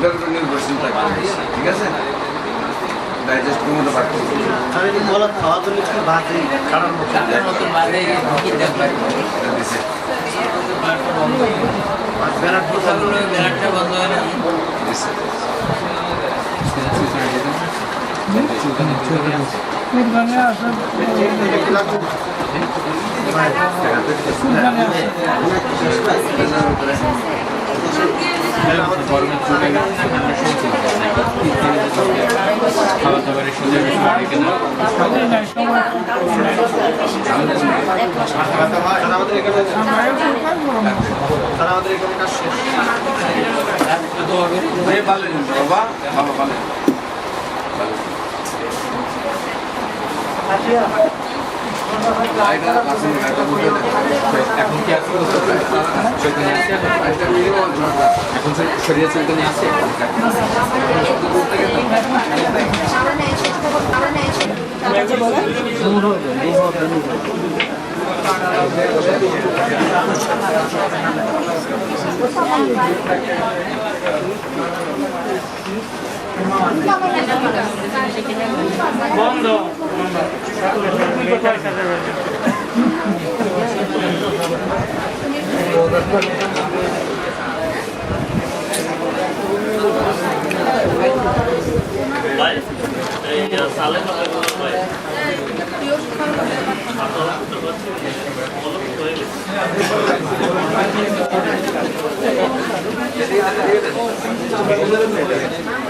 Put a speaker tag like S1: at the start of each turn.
S1: চিন্তা করেন বেশি, ঠিক আছে? ডাইজেস্ট কমাতে পারতো
S2: আর এই কাজ শেষ
S1: বাবা ভালো লাইট
S3: এখন কি আছে চৈতন্য এখন শরীরে চৈতন্য আছে
S1: Bunların neleri?